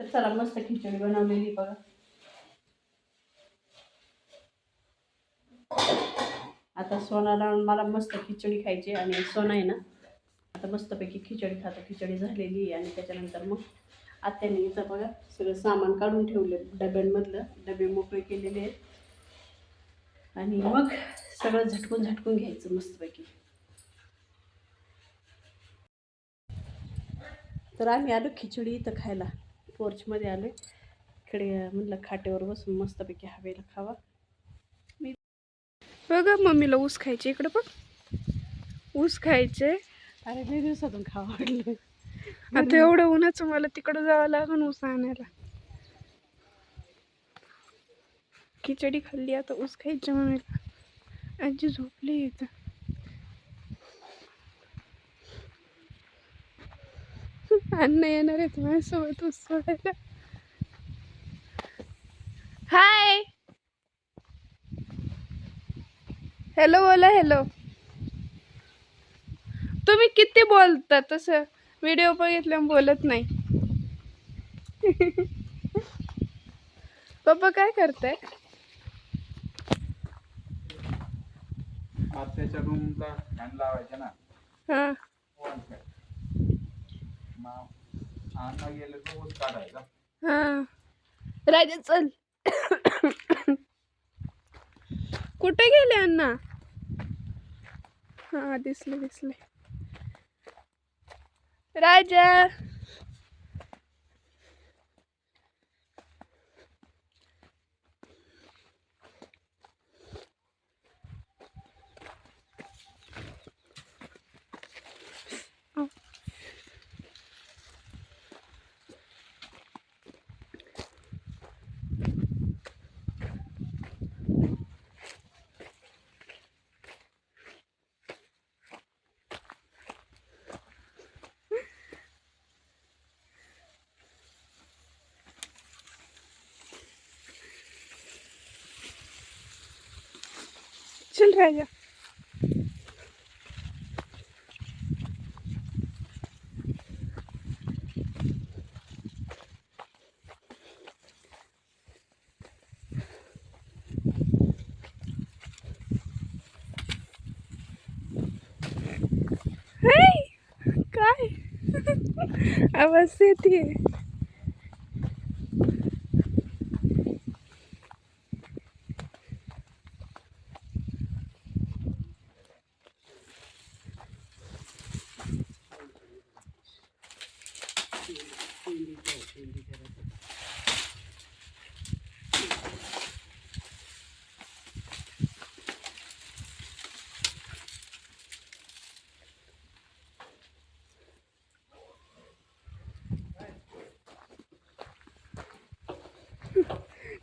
तर चला मस्त खिचडी बनवलेली बघा. आता सोनाला मला मस्त खिचडी खायची आणि सोना आहे ना आता मस्तपैकी खिचडी खातो खिचडी झालेली आहे आणि त्याच्यानंतर मग आत्याने इथं बघा सगळं सामान काढून ठेवले डब्यांमधलं डबे मोकळे केलेले आहेत. आणि मग सगळं झटकून झटकून घ्यायचं मस्तपैकी. तर आम्ही आलो खिचडी इथं खायला. पोर्चमध्ये आलो इकडे म्हटलं खाटेवर बसून मस्तपैकी हवेला खावा. बघा मम्मीला ऊस खायचे इकडं बघ. ऊस खायचे. अरे लई दिवसातून खावा वाटलं. आता एवढं उन्हाचं मला तिकडं जावं लागेल ऊस आणायला. खिचडी खाल्ली आता ऊस खायची मम्मीला. आजी झोपली इथं. अण्णा येणार आहेत माझ्यासोबत ऊस सोडायला हाय हॅलो बोला हॅलो तुम्ही किती बोलता तसं व्हिडिओ बघितल्यावर बोलत नाही. पप्पा काय करताय? आत्याच्या रूमला फॅन लावायचा ना. हा. हा. राजा चल. कुठे गेले अण्णा? हा दिसले दिसले. राजा! चल राजा है काय? आवाज येते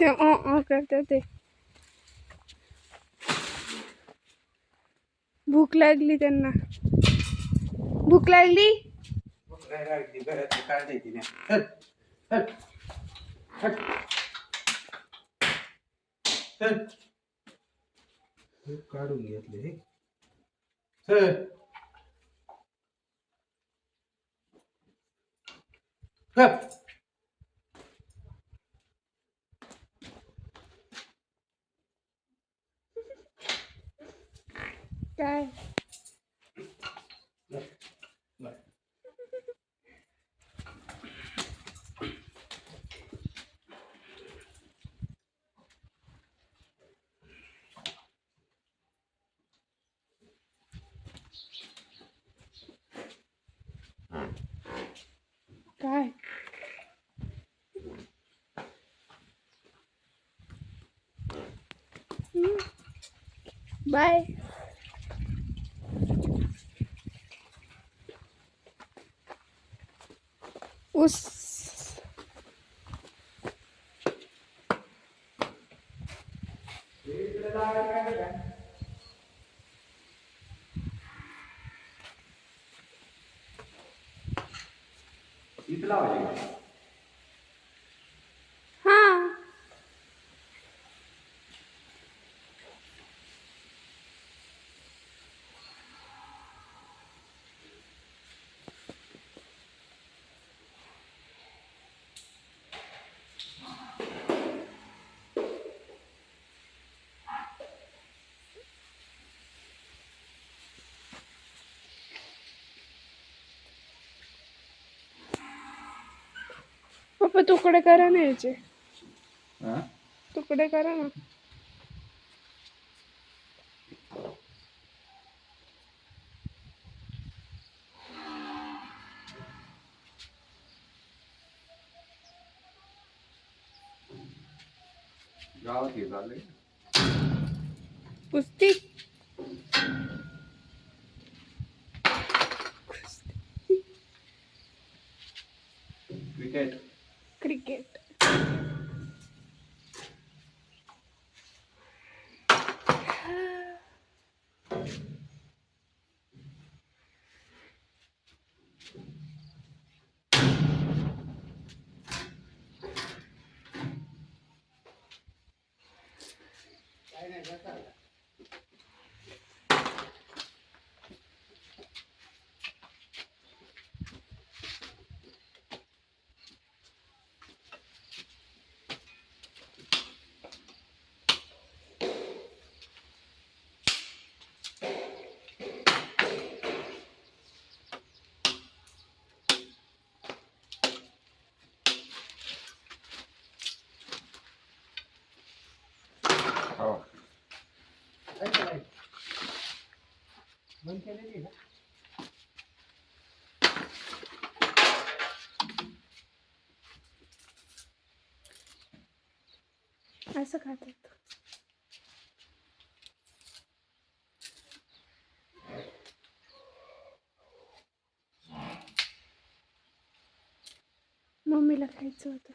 ते ओ ओ करतात ते भूक लागली त्यांना भूक लागली काढते तिने हट, हट, हट. हट. हे काढून घेतले हे चल. हट. काय काय बाय ऊस इथं लावायचे का? हा पप्पा तुकडे करा ना याचे? तुकडे करा ना. गावात हे चाललंय कुस्ती हो असं खातात. मम्मीला खायचं होतं.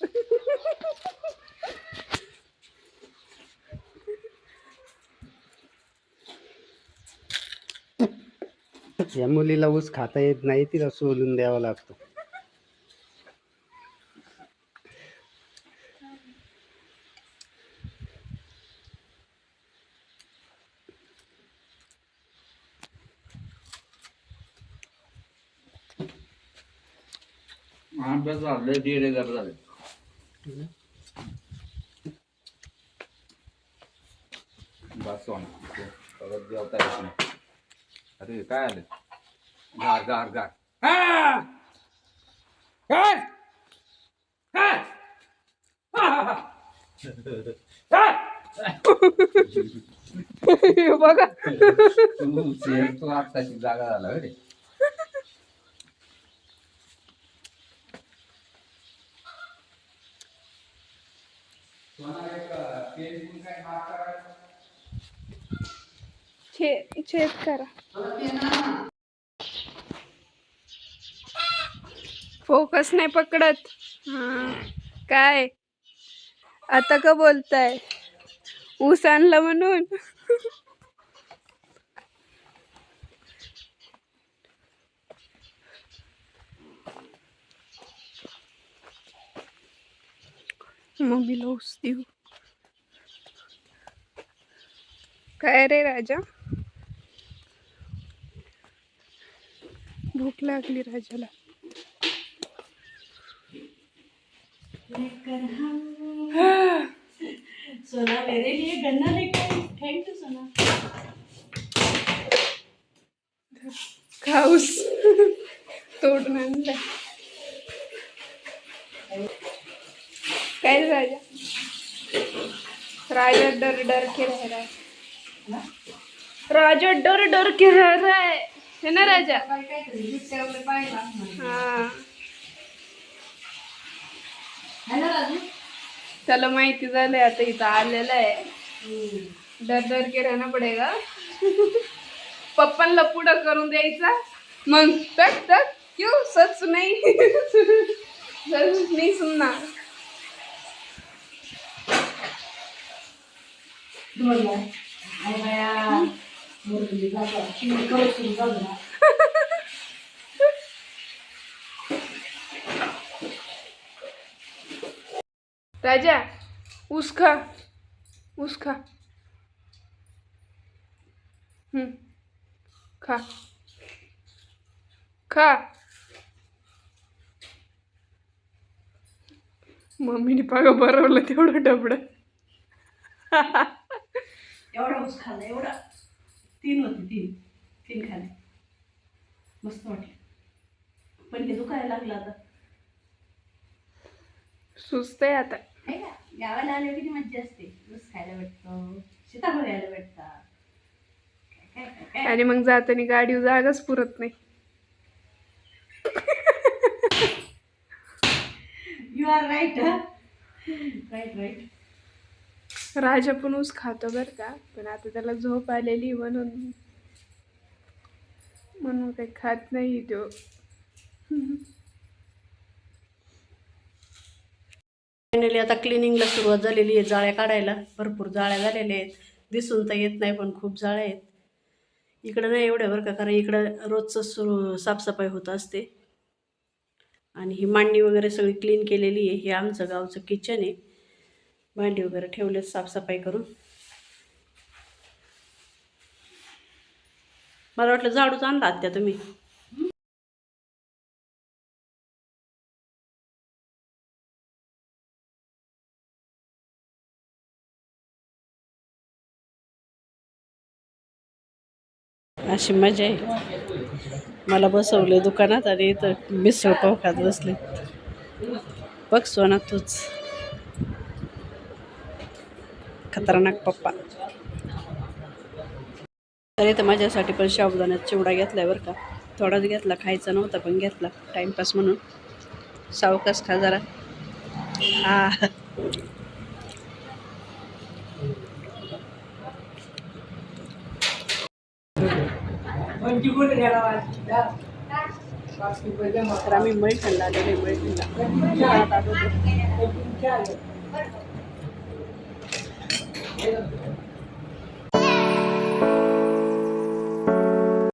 या मुलीला ऊस खाता येत नाही तिला सोलून द्यावा लागतो. आमच्या झालं दीड हजार झाले. बस सोना परत जेवता येत नाही अरे काय आलं गार गार गार आ! काय काय आ! हे बघा तू शेर तू आत्ताची जागा झाला रे छेद करा. फोकस नाही पकडत. हा काय? आता का बोलताय? ऊस आणला म्हणून? मम्मीला ऊस देऊ. काय रे राजा? भूक लागली राजाला. सोना मेरे लिए गन्ना लेकर आई थैंक यू सोना. खाऊस. तोडून काय राजा राजा डर डर के रह रहा है. राजा डर डर के रह रहा है. है ना राजा? हा. त्याला माहिती झालंय आता इथं आलेलं आहे. डर डर के राहणं पडेगा. पप्पांना पुढं करून द्यायचा. मग तक तक क्यू? सच नाही. सच नाही सुनणार राजा उसका उसका खा. हम्म. खा. खा. मम्मीने पागा बरवलं तेवढं डबडं एवढा ऊस खाल्ला एवढा. तीन होते तीन. तीन खाल्ले. मस्त वाटले. पण हे दुखायला लागलं आता. सुस्त आहे आता. आहे का? गावाला आल्यावर किती मज्जा असते. ऊस खायला भेटतो सीताफळ घ्यायला भेटतात. काय काय काय आणि मग जाताना गाडी जागाच पुरत नाही. You are right right right राजा पण ऊस खातो बरं का. पण आता त्याला झोप आलेली म्हणून. म्हणून काही खात नाही तो. फायनली आता क्लिनिंगला सुरुवात झालेली आहे जाळ्या काढायला. भरपूर जाळ्या झालेल्या आहेत. दिसून तर येत नाही पण खूप जाळ्या आहेत. इकडं नाही एवढ्या बरं का कारण इकडं रोजचं सुरू साफसफाई होत असते. आणि ही मांडणी वगैरे सगळी क्लीन केलेली आहे. हे आमचं गावचं किचन आहे. भांडी वगैरे ठेवले साफसफाई करून. मला वाटलं झाडूच आणला आत्या तुम्ही. अशी मजा आहे. मला बसवले दुकानात आणि इथं मिसळ पाव खात बसले. बघ सोना तूच. खतरनाक पप्पा. तर इथं माझ्यासाठी पण साबुदाण्यात चिवडा घेतला आहे बरं का. थोडाच घेतला खायचा नव्हता पण घेतला टाईमपास म्हणून. सावकास खा जरा. हा. तर आम्ही मैठणला आलेले मळी मैठणला Yeah.